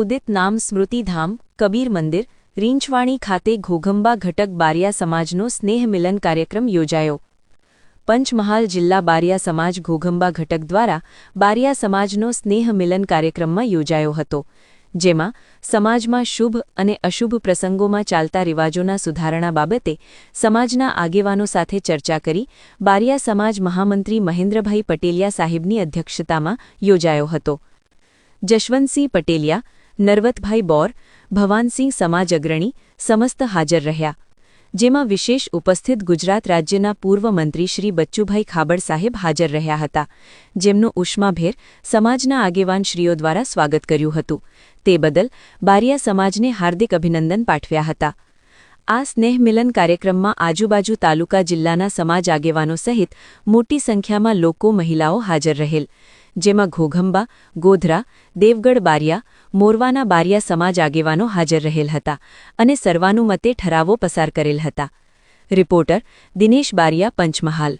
ઉદિત નામ સ્મૃતિધામ, કબીર મંદિર, રીંછવાણી ખાતે ઘોઘંબા ઘટક બારિયા સમાજનો સ્નેહ મિલન કાર્યક્રમ યોજાયો. પંચમહાલ જિલ્લા બારિયા સમાજ ઘોઘંબા ઘટક દ્વારા બારિયા સમાજનો સ્નેહ મિલન કાર્યક્રમમાં યોજાયો હતો, જેમાં સમાજમાં શુભ અને અશુભ પ્રસંગોમાં ચાલતા રિવાજોના સુધારણા બાબતે સમાજના આગેવાનો સાથે ચર્ચા કરી બારિયા સમાજ મહામંત્રી મહેન્દ્રભાઈ પટેલિયા સાહેબની અધ્યક્ષતામાં યોજાયો હતો. જશવંતસિંહ પટેલિયા નરવતભાઈ બોર, ભવાનસિંહ સમાજ અગ્રણી સમસ્ત હાજર રહ્યા. જેમાં વિશેષ ઉપસ્થિત ગુજરાત રાજ્યના પૂર્વ મંત્રી શ્રી બચ્ચુભાઈ ખાબડ સાહેબ હાજર રહ્યા હતા, જેમનું ઉષ્માભેર સમાજના આગેવાનશ્રીઓ દ્વારા સ્વાગત કર્યું હતું. તે બદલ બારિયા સમાજને હાર્દિક અભિનંદન પાઠવ્યા હતા. આ સ્નેહ મિલન કાર્યક્રમમાં આજુબાજુ તાલુકા જિલ્લાના સમાજ આગેવાનો સહિત મોટી સંખ્યામાં લોકો મહિલાઓ હાજર રહેલ. જેમાં ઘોઘંબા, ગોધરા, દેવગઢ બારિયા, મોરવાના બારિયા સમાજ આગેવાનો હાજર રહેલ હતા અને સર્વાનુમતે ઠરાવો પસાર કરેલ હતા. રિપોર્ટર દિનેશ બારિયા, પંચમહાલ.